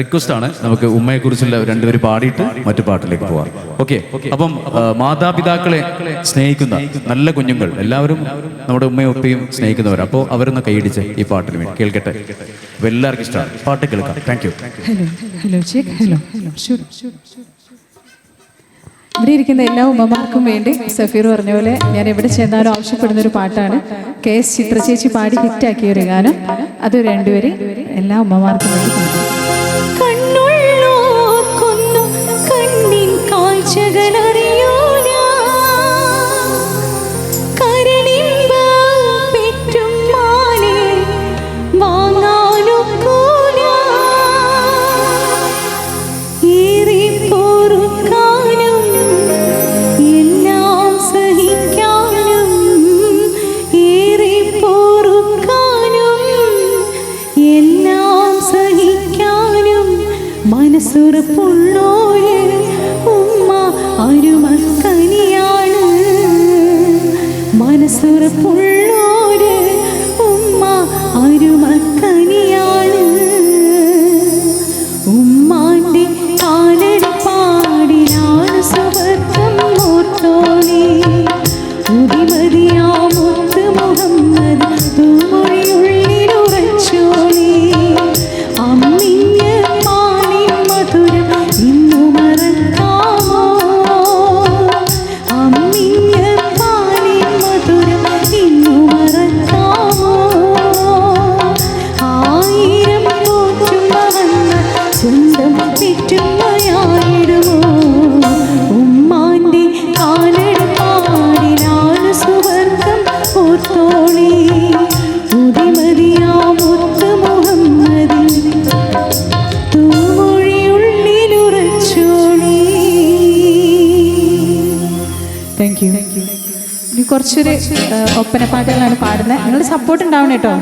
Request ആണ്. നമുക്ക് ഉമ്മയെ കുറിച്ചുള്ള രണ്ടുപേര് പാടിയിട്ട് മറ്റു പാട്ടിലേക്ക് പോവാം. ഓക്കെ അപ്പം മാതാപിതാക്കളെ സ്നേഹിക്കുന്ന നല്ല കുഞ്ഞുങ്ങൾ എല്ലാവരും നമ്മുടെ ഉമ്മയും ഉപ്പയും സ്നേഹിക്കുന്നവർ അപ്പോൾ അവരൊന്ന് കൈയിടിച്ച് ഈ പാട്ടിന് വേണ്ടി കേൾക്കട്ടെ. എല്ലാവർക്കും ഇഷ്ടമാണ്. പാട്ട് കേൾക്കാം. Thank you hello hello hello hello ഇവിടെ ഇരിക്കുന്ന എല്ലാ ഉമ്മമാർക്കും വേണ്ടി സഫീർ പറഞ്ഞ പോലെ ഞാൻ എവിടെ ചെന്നാലും ആവശ്യപ്പെടുന്ന ഒരു പാട്ടാണ്. കെ എസ് ചിത്രചേച്ചി പാടി ഹിറ്റാക്കിയ ഒരു ഗാനം. അത് രണ്ടുപേരും എല്ലാ ഉമ്മമാർക്കും വേണ്ടി കണ്ണുള്ളോ കൊന്നു കണ്ണിൻ കാഴ്ചകളറിയൂല. മനസ്സുറപ്പുള്ളോര് താങ്ക് യു ഇനി കുറച്ചൊരു ഒപ്പന പാട്ടുകളാണ് പാടുന്നത്. നിങ്ങളുടെ സപ്പോർട്ട് ഉണ്ടാവണം കേട്ടോ.